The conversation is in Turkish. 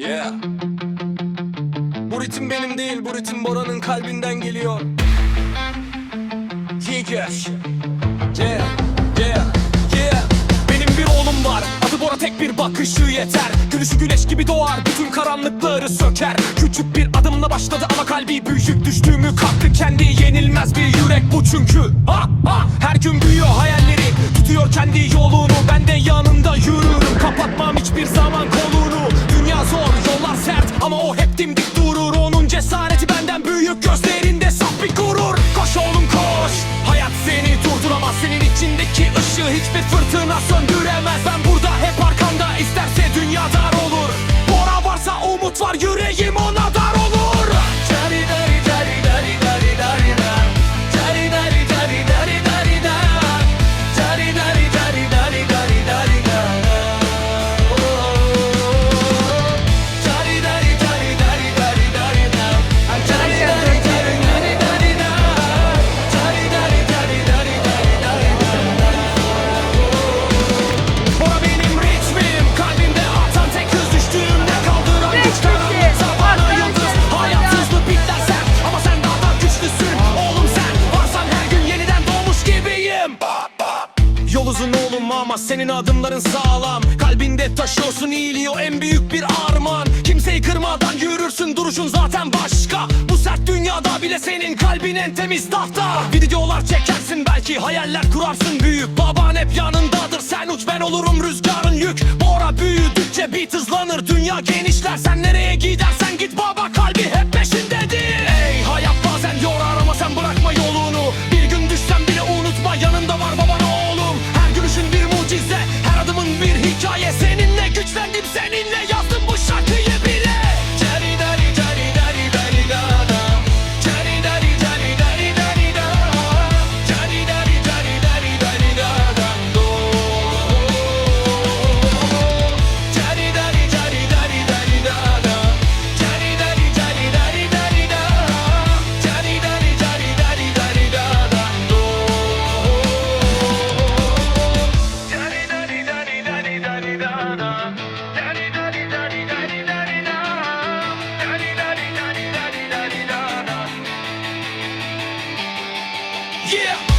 Yeah. Bu ritim benim değil, bu ritim Bora'nın kalbinden geliyor. Yeah. Yeah. Yeah. Yeah. Benim bir oğlum var, adı Bora tek bir bakışı yeter. Gülüşü güneş gibi doğar, bütün karanlıkları söker. Küçük bir adımla başladı ama kalbi büyük düştüğümü kalktı. Kendi yenilmez bir yürek bu çünkü. Ha, ha. Her gün büyüyor hiçbir fırtına söndüremez. Ben burada hep arkanda, isterse dünya dar olur. Bora varsa umut var, yüreğim gibiyim Yol uzun oğlum ama senin adımların sağlam. Kalbinde taşıyorsun iyiliği o en büyük bir armağan. Kimseyi kırmadan yürürsün duruşun zaten başka. Bu sert dünyada bile senin kalbin en temiz tahta. Videolar çekersin belki hayaller kurarsın. Büyük Baban hep yanındadır. Sen uç ben olurum rüzgarın yük. Bora büyüdükçe beat hızlanır. Dünya genişler Sen nereye seninle güçlendim seninle ya Yeah!